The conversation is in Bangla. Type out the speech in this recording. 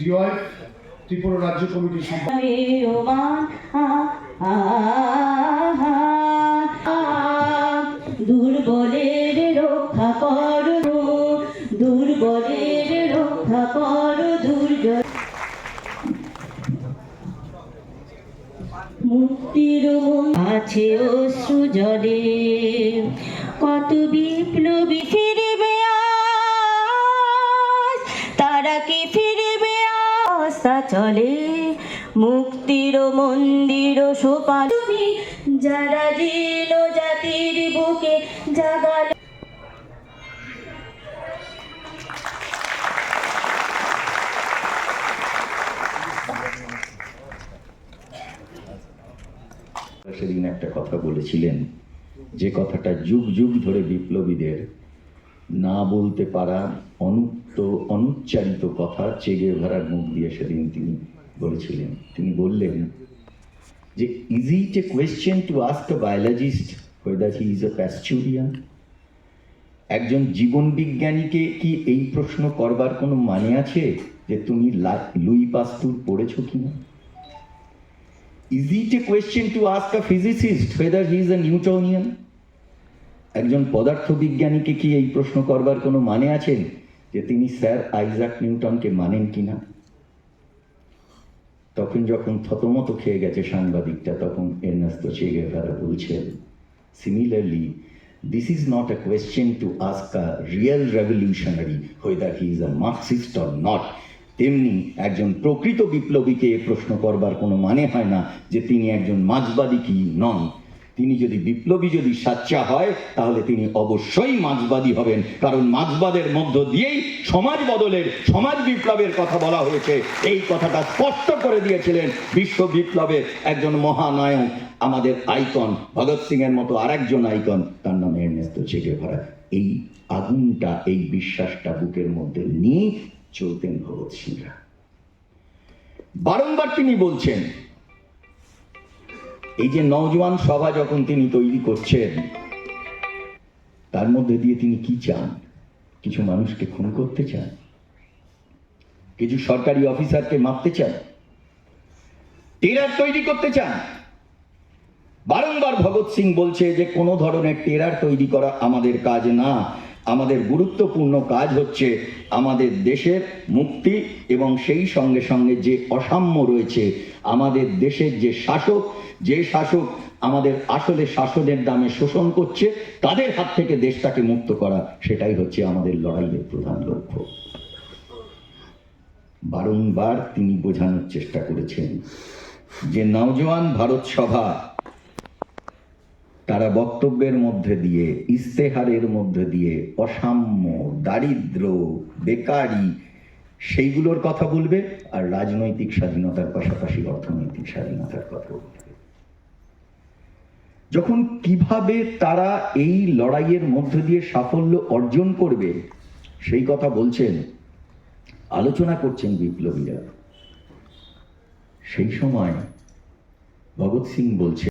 ডিওয়াইফ ত্রিপুরা রাজ্য কমিটির রক্ষা করো মুক্তির আছে অশ্রু জলে। কত বিপ্লবী চলে। মুক্তির মন্দির সোপান। যারা জিল জাতির বুকে জাগালে। সেদিন একটা কথা বলেছিলেন, যে কথাটা যুগ যুগ ধরে বিপ্লবীদের না বলতে পারা অনুক্ত, অনুচ্চারিত কথা চেগে ভরার মুখ দিয়ে সেদিন তিনি বলেছিলেন। তিনি বললেন, যে is it a question to ask a biologist whether he is a Pasteurian একজন জীবন বিজ্ঞানীকে কি এই প্রশ্ন করবার কোনো মানে আছে যে তুমি লুই পাস্তুর পড়েছো কিনা? Is it a question to ask a physicist whether he is a Newtonian? একজন পদার্থবিজ্ঞানীকে কি এই প্রশ্ন করবার কোনো মানে আছেন যে তিনি স্যার আইজাক নিউটনকে মানেন কি না? তখন যখন থতমত খেয়ে গেছে সাংবাদিকটা, তখন এর্নাস্তো চেগেভারা বলছেন similarly this is not a question to ask a real revolutionary whether he is a Marxist or not তেমনি একজন প্রকৃত বিপ্লবীকে এ প্রশ্ন করবার কোনো মানে হয় না যে তিনি একজন মাঝবাদী কি নন। তিনি যদি বিপ্লবী, যদি সাচ্চা হয়, তাহলে তিনি অবশ্যই মাঝবাদী হবেন। কারণ মাঝবাদের মধ্য দিয়েই সমাজ বদলের, সমাজ বিপ্লবের কথা বলা হয়েছে। এই কথাটা স্পষ্ট করে দিয়েছিলেন বিশ্ব বিপ্লবের একজন মহানায়ক, আমাদের আইকন, ভগৎ সিং এর মতো আরেকজন আইকন। তার নাম এর্নেস্তো ভরা। এই আগুনটা, এই বিশ্বাসটা বুকের মধ্যে নিয়ে চলতেন ভগৎ সিংরা। বারংবার তিনি বলছেন এই যে নওজোয়ান সভা যখন তিনি তৈরি করছেন, তার মধ্যে দিয়ে তিনি কি চান? কিছু মানুষকে খুন করতে চান? কিছু সরকারি অফিসারকে মারতে চান? টেরার তৈরি করতে চান? বারংবার ভগৎ সিং বলছে যে কোনো ধরনের টেরার তৈরি করা আমাদের কাজ না। আমাদের গুরুত্বপূর্ণ কাজ হচ্ছে আমাদের দেশের মুক্তি এবং সেই সঙ্গে সঙ্গে যে অসাম্য রয়েছে, আমাদের দেশের যে শাসক যে শাসক আমাদের আসলে শাসনের দামে শোষণ করছে, তাদের হাত থেকে দেশটাকে মুক্ত করা, সেটাই হচ্ছে আমাদের লড়াইয়ের প্রধান লক্ষ্য। বারংবার তিনি বোঝানোর চেষ্টা করেছেন যে, নওজোয়ান ভারত সভা তারা বক্তব্যের মধ্যে দিয়ে ইস্তেহারের মধ্যে দিয়ে, অসাম্য, দারিদ্র, বেকারি, সেইগুলোর কথা বলবে আর রাজনৈতিক স্বাধীনতার পাশাপাশি অর্থনৈতিক স্বাধীনতার কথা বলবে। যখন কীভাবে তারা এই লড়াইয়ের মধ্য দিয়ে সাফল্য অর্জন করবে, সেই কথা বলছেন, আলোচনা করছেন বিপ্লবীরা। সেই সময় ভগৎ সিং বলছে